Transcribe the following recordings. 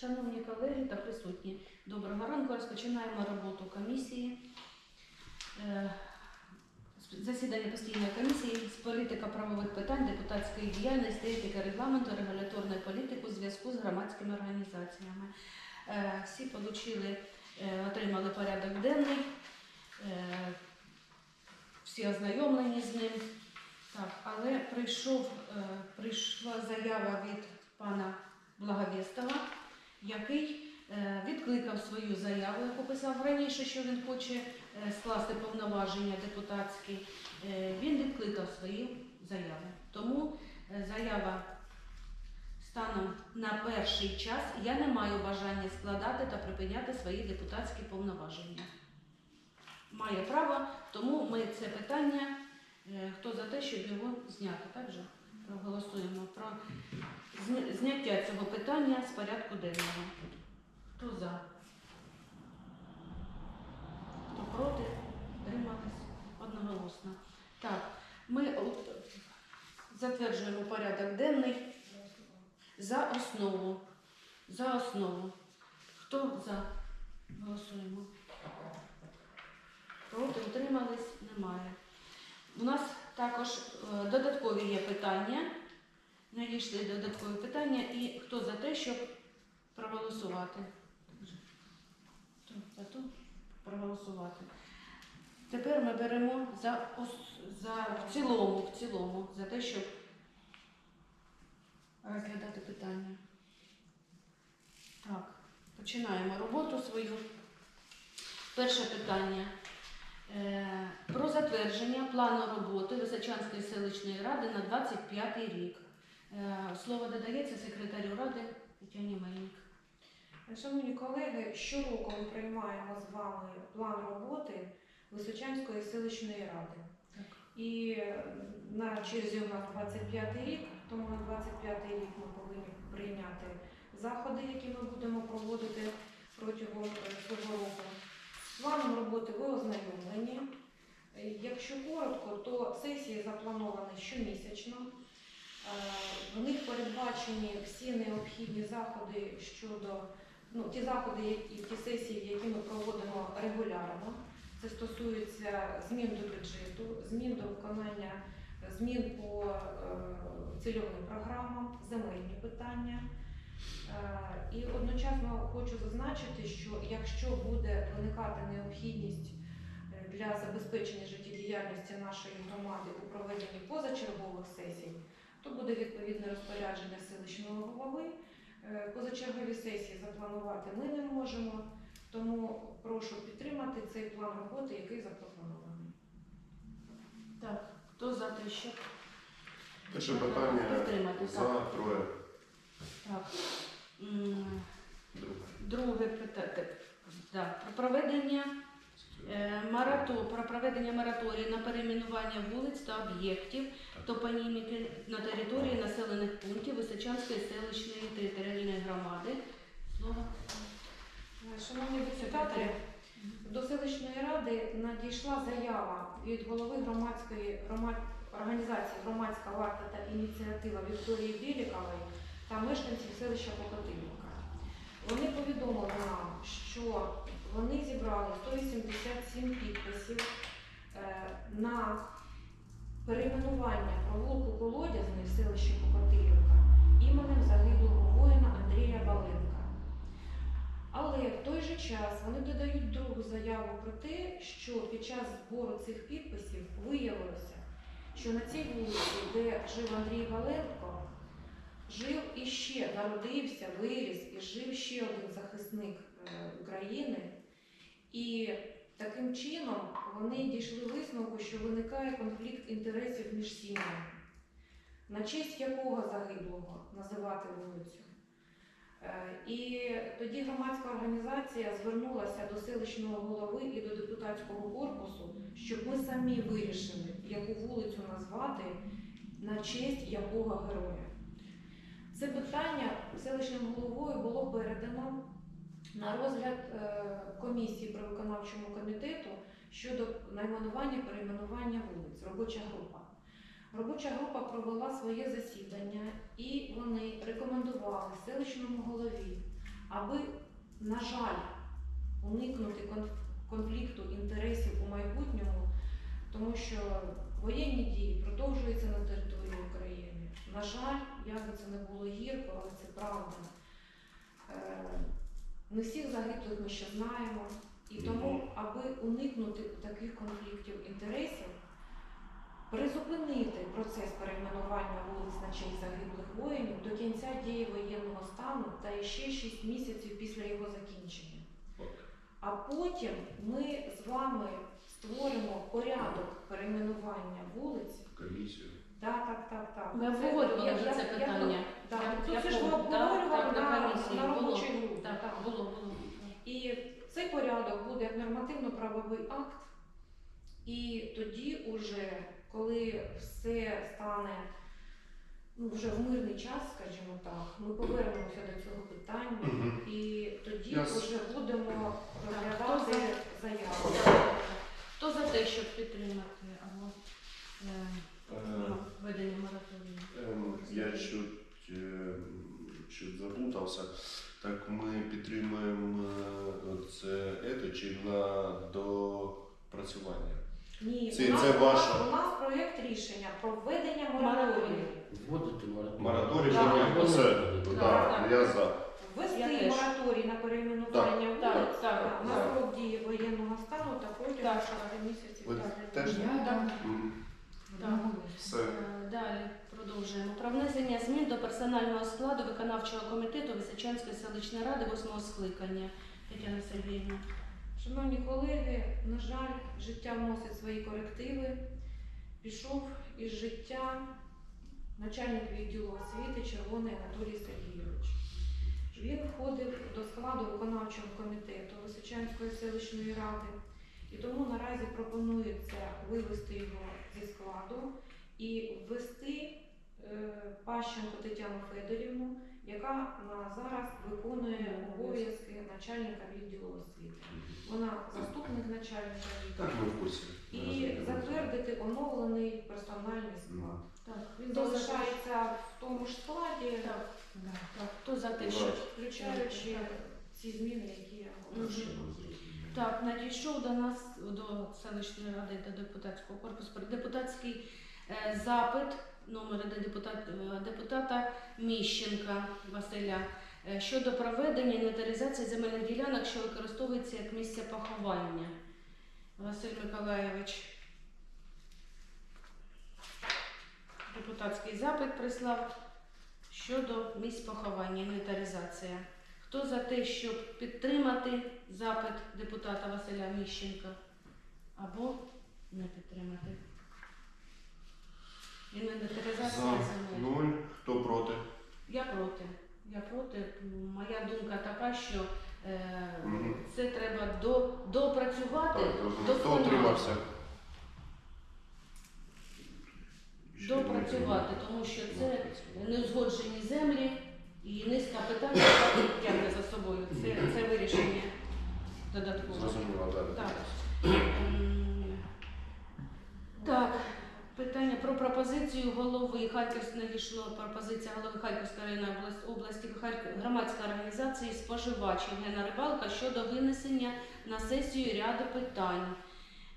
Шановні колеги та присутні, доброго ранку. Розпочинаємо роботу комісії. Е, Засідання постійної комісії з політико-правових питань, депутатської діяльності, етики, регламенту, регуляторної політики у зв'язку з громадськими організаціями. Е, Всі получили, е, отримали порядок денний, всі ознайомлені з ним. Так, але прийшов, прийшла заява від пана Благовєстова, який е, відкликав свою заяву, яку писав раніше, що він хоче е, скласти повноваження депутатські. Е, Він відкликав свої заяви. Тому заява станом на перший час я не маю бажання складати та припиняти свої депутатські повноваження. Має право, тому ми це питання, хто за те, щоб його зняти, так же? Проголосуємо про зняття цього питання з порядку денного. Хто за? Хто проти? Тримались одноголосно. Так, ми затверджуємо порядок денний за основу. За основу. Хто за? Голосуємо. Проти утримались? Немає. У нас також е, додаткові є питання. Надійшли додаткові питання. І хто за те, щоб проголосувати? За то? Проголосувати. Тепер ми беремо за, за в цілому, в цілому, за те, щоб розглядати питання. Так, починаємо роботу свою. Перше питання. Е, Про затвердження плану роботи Височанської селищної ради на 25 рік. Е, Слово додається секретарю ради Тетяні Мельник. Шановні колеги, щороку ми приймаємо з вами план роботи Височанської селищної ради. Так. І е, на черзі у нас 25 рік, тому на 25 рік ми повинні прийняти заходи, які ми будемо проводити протягом е, цього року. З планом роботи ви ознайомлені. Е, Якщо коротко, то сесії заплановані щомісячно. Е, В них передбачені всі необхідні заходи щодо ну, ті заходи, які ті сесії, які ми проводимо регулярно. Це стосується змін до бюджету, змін до виконання, змін по е, цільовим програмам, земельні питання. Е, І одночасно хочу зазначити, що якщо буде виникати необхідність е, для забезпечення життєдіяльності нашої громади у проведенні позачергових сесій, то буде відповідне розпорядження селищного голови. Е, Позачергові сесії запланувати ми не можемо, тому прошу підтримати цей план роботи, який запропонований. Так, хто за те, щоб Перше питання підтримати? за Так. троє. Так. М, Друге. Друге питання. Да, про проведення марато, про проведення мораторію на перейменування вулиць та об'єктів топоніміки на території населених пунктів Височанської селищної територіальної громади. Слово Е, Шановні депутати, до селищної ради надійшла заява від голови громадської громад... організації Громадська варта та ініціатива Вікторії Білікової та мешканців селища Покотилівка. Вони повідомили вони зібрали 187 підписів е, на перейменування провулку Колодязний в селищі Покотилівка іменем загиблого воїна Андрія Баленка. Але в той же час вони додають другу заяву про те, що під час збору цих підписів виявилося, що на цій вулиці, де жив Андрій Валенко, жив іще, народився, виріс і жив ще один захисник е, України. І таким чином вони дійшли висновку, що виникає конфлікт інтересів між сім'ями, на честь якого загиблого називати вулицю. Е, І тоді громадська організація звернулася до селищного голови і до депутатського корпусу, щоб ми самі вирішили, яку вулицю назвати на честь якого героя. Це питання селищним головою було передано на розгляд е, комісії при виконавчому комітету щодо найменування перейменування вулиць, робоча група. Робоча група провела своє засідання і вони рекомендували селищному голові аби, на жаль, уникнути конфлікту інтересів у майбутньому, тому що воєнні дії продовжуються на території України. На жаль, як би це не було гірко, але це правда. Не всіх загиблих ми ще знаємо. І тому, аби уникнути таких конфліктів інтересів, призупинити процес перейменування вулиць на честь загиблих воїнів до кінця дії воєнного стану та ще 6 місяців після його закінчення. А потім ми з вами створимо порядок перейменування вулиць. Комісію. Так, так, так, так. Ми обговорювали вже це питання. Це ж обговорювали на робочій групі. Так, так. було, було. І цей порядок буде як нормативно-правовий акт, і тоді, уже, коли все стане ну, вже в мирний час, скажімо так, ми повернемося до цього питання, і тоді вже будемо розглядати за? заяву. Хто за те, щоб підтримати або е, Е, введення мораторію? Ем, Я чуть, е, чуть заплутався. Так ми підтримуємо е, це ето, чи на допрацювання? Ні, Це- у, нас, це у, нас, ваша. у нас проєкт рішення про введення Мораторію. мораторію. Вводити мораторій. Мораторій, Так. оце. Так, Так, так. я за. Я Ввести теж. мораторій на перейменування Так, вулиць так, так, на так. срок дії воєнного стану та протягом Так. 6 місяців. Ви теж? так. Так. Мгм. Так. Все. Е, Далі продовжуємо. Про внесення змін до персонального складу виконавчого комітету Височанської селищної ради восьмого скликання. Тетяна Сергіївна. Шановні колеги, на жаль, життя вносить свої корективи. Пішов із життя начальник відділу освіти Червоний Анатолій Сергійович. Він входив до складу виконавчого комітету Височанської селищної ради, і тому наразі пропонується вивести його зі складу і ввести Пащенко Тетяну Федорівну, яка зараз виконує обов'язки начальника відділу освіти. Вона заступник начальника відділу. І затвердити оновлений персональний склад. Так, Він залишається в тому ж складі, Так. так, хто за те, що включаючи ці зміни, які я Мгм. Так, надійшов до нас до селищної ради та депутатського корпусу депутатський е, запит номер е, депутата Міщенка Василя е, щодо проведення інвентаризації земельних ділянок, що використовуються як місце поховання. Василь Миколайович депутатський запит прислав щодо місць поховання, інвентаризація. Хто за те, щоб підтримати запит депутата Василя Міщенка або не підтримати? Інвентаризація За земель. нуль. Хто проти? Я проти. Я проти. Моя думка така, що е, Мгм. це треба до, допрацювати, Так, розумію. до Хто утримався? Ще допрацювати, тому що це неузгоджені землі і низка питань, яка тягне за собою. Це, це вирішення додатково. Зрозуміло, так. Так. М, Так, питання про пропозицію голови Харківської надійшла пропозиція голови Харківської районної області громадської організації споживач Євгена Рибалка щодо винесення на сесію ряду питань.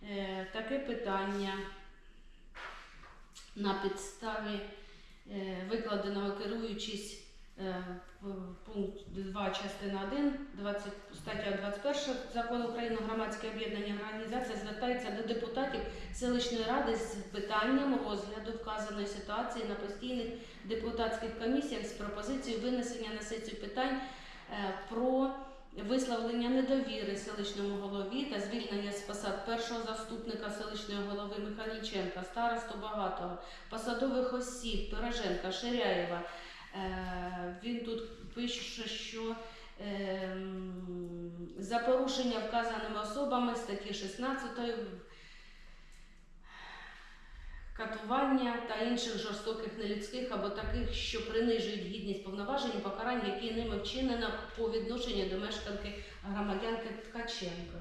Е, Таке питання на підставі е, викладеного керуючись пункт 2 частина 1, 20, стаття 21 закону України громадське об'єднання організація звертається до депутатів селищної ради з питанням розгляду вказаної ситуації на постійних депутатських комісіях з пропозицією винесення на сесію питань е, про висловлення недовіри селищному голові та звільнення з посад першого заступника селищної голови Михайліченка, старосту Багатого, посадових осіб Пироженка, Ширяєва. Е, Він тут пише, що ем, за порушення вказаними особами статті 16 катування та інших жорстоких нелюдських або таких, що принижують гідність повноважень покарань, які ними вчинено по відношенню до мешканки громадянки Ткаченко.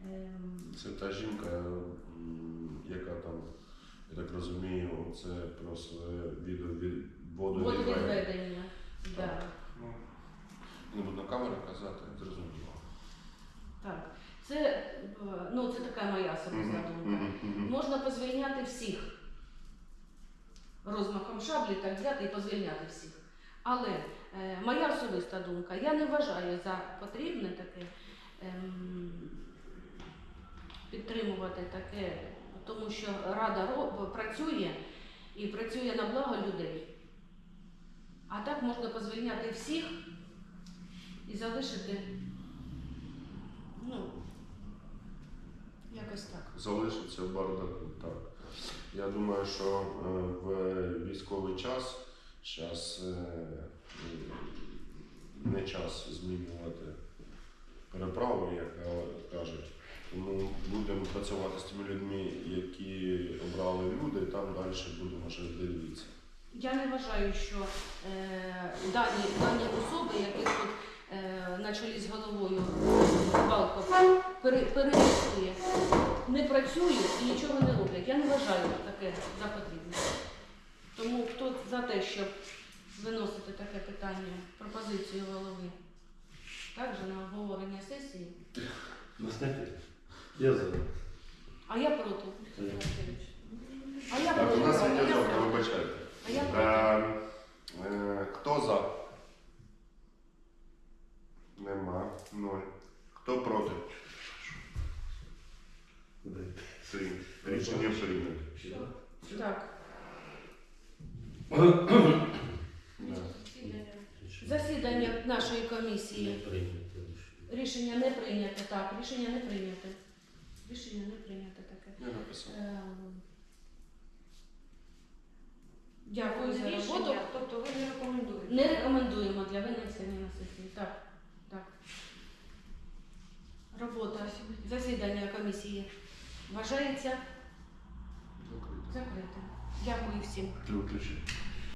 Ем, Це та жінка, яка там, я так розумію, це про своє відео від водовідведення. Водовідведення. Да. Ну, не буду камери казати, зрозуміло. Так. Це, е, ну, це така моя особиста думка. Можна позвільняти всіх. Розмахом шаблі так взяти і позвільняти всіх. Але е, моя особиста думка, я не вважаю за потрібне таке ем, підтримувати таке, тому що Рада ро- працює і працює на благо людей. А так можна позвільняти всіх і залишити, ну, якось так. Залишиться в бардаку, так. Я думаю, що е, в військовий час зараз не час змінювати переправу, як е, кажуть. Тому будемо працювати з тими людьми, які обрали люди, там далі будемо вже дивитися. Я не вважаю, що е, дані, дані особи, яких тут е, на чолі з головою Балко пере, переписує, не працюють і нічого не роблять. Я не вважаю таке за потрібне. Тому хто за те, щоб виносити таке питання, пропозицію голови, також на обговорення сесії, Наступне. Я за. а я проти. А я Так, проти. у нас я вибачайте. А я проти. Е, е, хто за? Нема. Ноль. Хто проти? Три. Рішення прийнято. Так. Засідання нашої комісії. Рішення не прийнято. Так, рішення не прийнято. Рішення не прийнято таке. Я написав. Дякую за роботу. Рішення, тобто ви не рекомендуєте? Не рекомендуємо для винесення на сесію. Так, так. Робота засідання комісії вважається закритим. Дякую всім. Виключи.